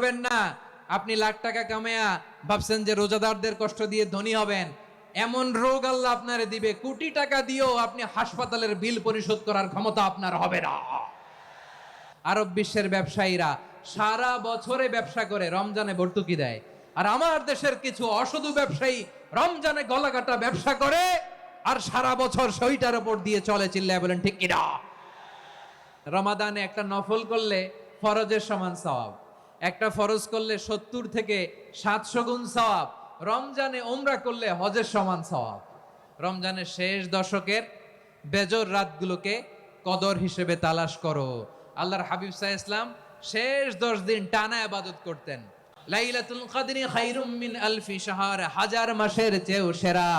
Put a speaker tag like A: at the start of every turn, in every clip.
A: করবেন না। আপনি লাখ টাকা কামায়া ভাবছেন যে রোজাদারদের কষ্ট দিয়ে ধনী হবেন। এমন রোগ আল্লাহ আপনারে দিবে। কোটি টাকা দিয়েও আপনি হাসপাতালের বিল পরিশোধ করার ক্ষমতা আপনার হবে না। আরব বিশ্বের ব্যবসায়ীরা সারা বছরে ব্যবসা করে, রমজানে ভর্তুকি দেয়। আর আমার দেশের কিছু অসাধু ব্যবসায়ী রমজানে গলাকাটা ব্যবসা করে আর সারা বছর সইটার উপর দিয়ে চলে চিল্লায় বলেন, ঠিক কিনা? রমাদানে একটা নফল করলে ফরজের সমান সওয়াব। একটা ফরজ করলে সত্তর থেকে সাতশো গুণ সওয়াব, রমজানে ওমরা করলে হজের সমান সওয়াব। রমজানের শেষ দশকের বেজর রাতগুলোকে কদর হিসেবে তালাশ করো। আল্লাহর হাবিব সাহ ইসলাম শেষ দশ দিন টানা আবাদত করতেন। লাইলাতুল কাদরি খাইরুম মিন আলফি শাহর, হাজার মাসের চেয়েও সেরা।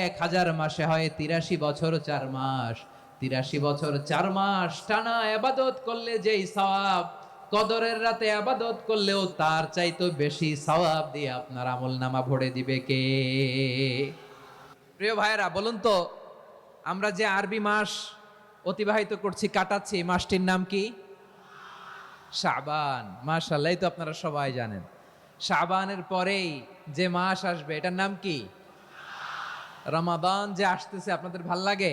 A: এক হাজার মাসে হয় তিরাশি বছর চার মাস। তিরাশি বছর চার মাস টানা আবাদত করলে যেই সওয়াব কদরের রাতে আবাদত করলেও তার চাইতো বেশি সওয়াব দিয়ে আপনার আমল নামা ভরে দিবে কে? প্রিয় ভাইয়েরা, বলুন তো, আমরা যে আরবি মাস অতিবাহিত করছি, কাটাচ্ছি মাসটির নাম কি? শাবান। মাশাল্লাহ তো আপনারা সবাই জানেন। শাবানের পরেই যে মাস আসবে, এটার নাম কি? রমাদান যে আসতেছে, আপনাদের ভালো লাগে?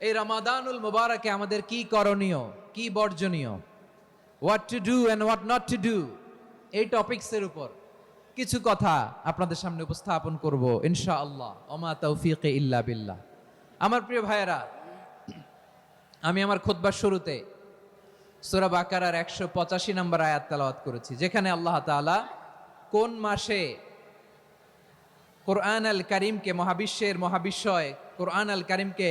A: এই রমাদানুল মোবারকে আমাদের কি করণীয়? কি বর্জনীয়? What to do and what not to do এই টপিক্সের উপর কিছু কথা আপনাদের সামনে উপস্থাপন করব ইনশা আল্লাহ ওমা তৌফিক ইল্লা বিল্লাহ। আমার প্রিয় ভাইয়েরা, আমি আমার খোদবার শুরুতে সুরা বাকারার একশো পঁচাশি নম্বর আয়াত তালাওয়াত করেছি, যেখানে আল্লাহ তাআলা কোন মাসে কোরআন আল করিমকে মহাবিশ্বের মহাবিশ্বয়, কোরআন আল করিমকে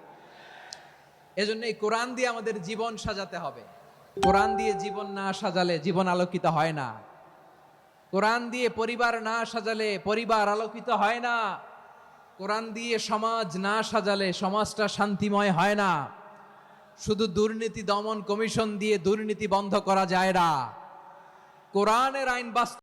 A: এজন্য এই কোরআন দিয়ে আমাদের জীবন সাজাতে হবে। কোরআন দিয়ে জীবন না সাজালে জীবন আলোকিত হয় না। কোরআন দিয়ে পরিবার না সাজালে পরিবার আলোকিত হয় না। কোরআন দিয়ে সমাজ না সাজালে সমাজটা শান্তিময় হয় না। শুধু দুর্নীতি দমন কমিশন দিয়ে দুর্নীতি বন্ধ করা যায় না। কোরআনের আইন বাস্তব